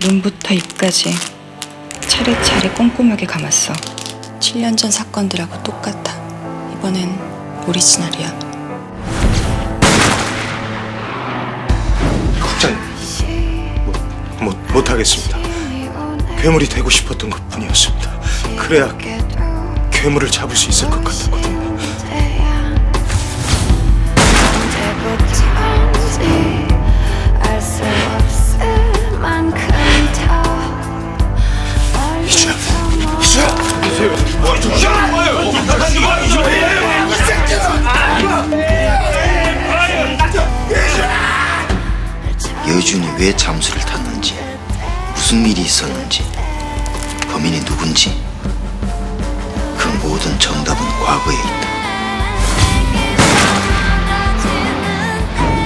눈부터 입까지 차례차례 꼼꼼하게 감았어. 7년 전 사건들하고 똑같아. 이번엔 오리지널이야. 국장님, 못, 못, 못하겠습니다. 괴물이 되고 싶었던 것 뿐이었습니다. 그래야 괴물을 잡을 수 있을 것 같았거든요. 왜 잠수를 탔는지 무슨 일이 있었는지 범인이 누군지 그 모든 정답은 과거에 있다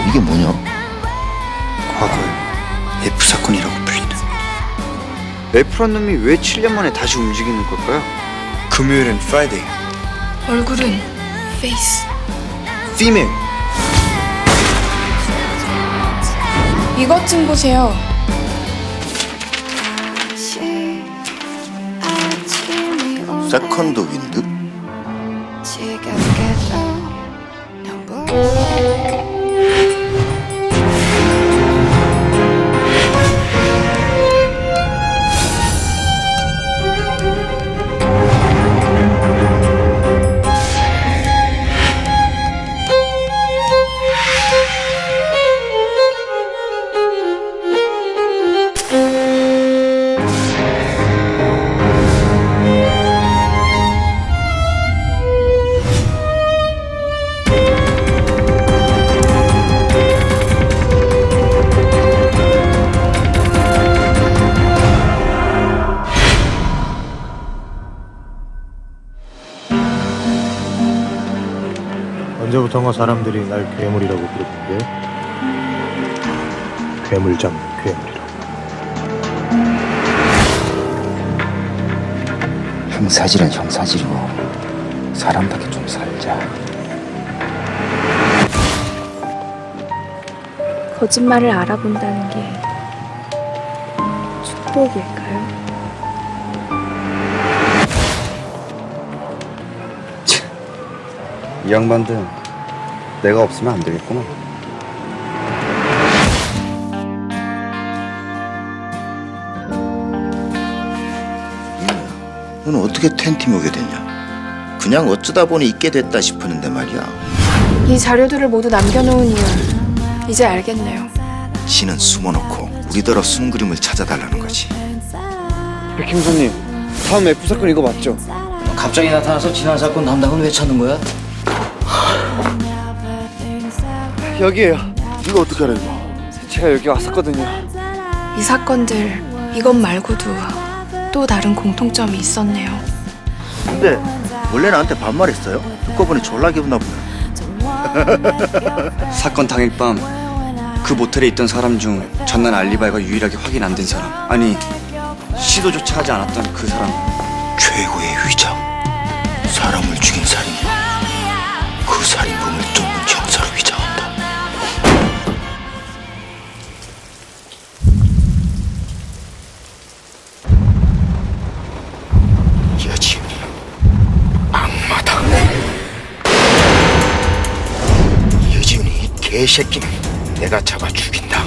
이게 뭐냐? 과거에 F 사건이라고 불린다. F란 놈이 왜 7년 만에 다시 움직이는 걸까요? 금요일은 프라이데이. 얼굴은 페이스. 피 이것 좀 보세요. 세컨드 윈드? 언제부턴가 사람들이 날 괴물이라고 부르던데. 괴물 잡는 괴물이라고. 형사질은 형사질이고 사람답게 좀 살자. 거짓말을 알아본다는 게 축복일까요? 이 양반들 내가 없으면 안 되겠구나. 너는 어떻게 텐팀 오게 됐냐? 그냥 어쩌다 보니 있게 됐다 싶었는데 말이야 이 자료들을 모두 남겨놓은 이유 이제 알겠네요. 신은 숨어놓고 우리더러 숨은 그림을 찾아달라는 거지 백 형사님, 다음 F 사건 이거 맞죠? 갑자기 나타나서 지난 사건 담당은 왜 찾는 거야? 여기에요. 이거 어떻게 알아 이거? 제가 여기 왔었거든요. 이 사건들 이것 말고도 또 다른 공통점이 있었네요. 근데 원래 나한테 반말했어요? 듣고 보니 졸라 기분 나쁘네 사건 당일 밤 그 모텔에 있던 사람 중 전날 알리바이가 유일하게 확인 안 된 사람. 아니 시도조차 하지 않았던 그 사람. 최고의 위장 개새끼는 내가 잡아 죽인다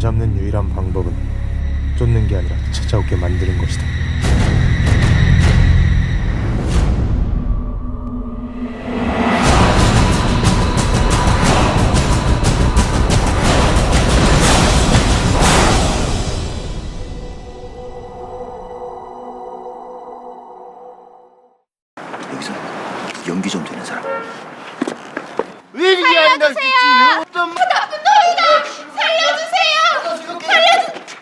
잡는 유일한 방법은 쫓는 게 아니라 찾아오게 만드는 것이다 살려주세요! 하다 아, 너희다! 살려주세요! 살려주세요!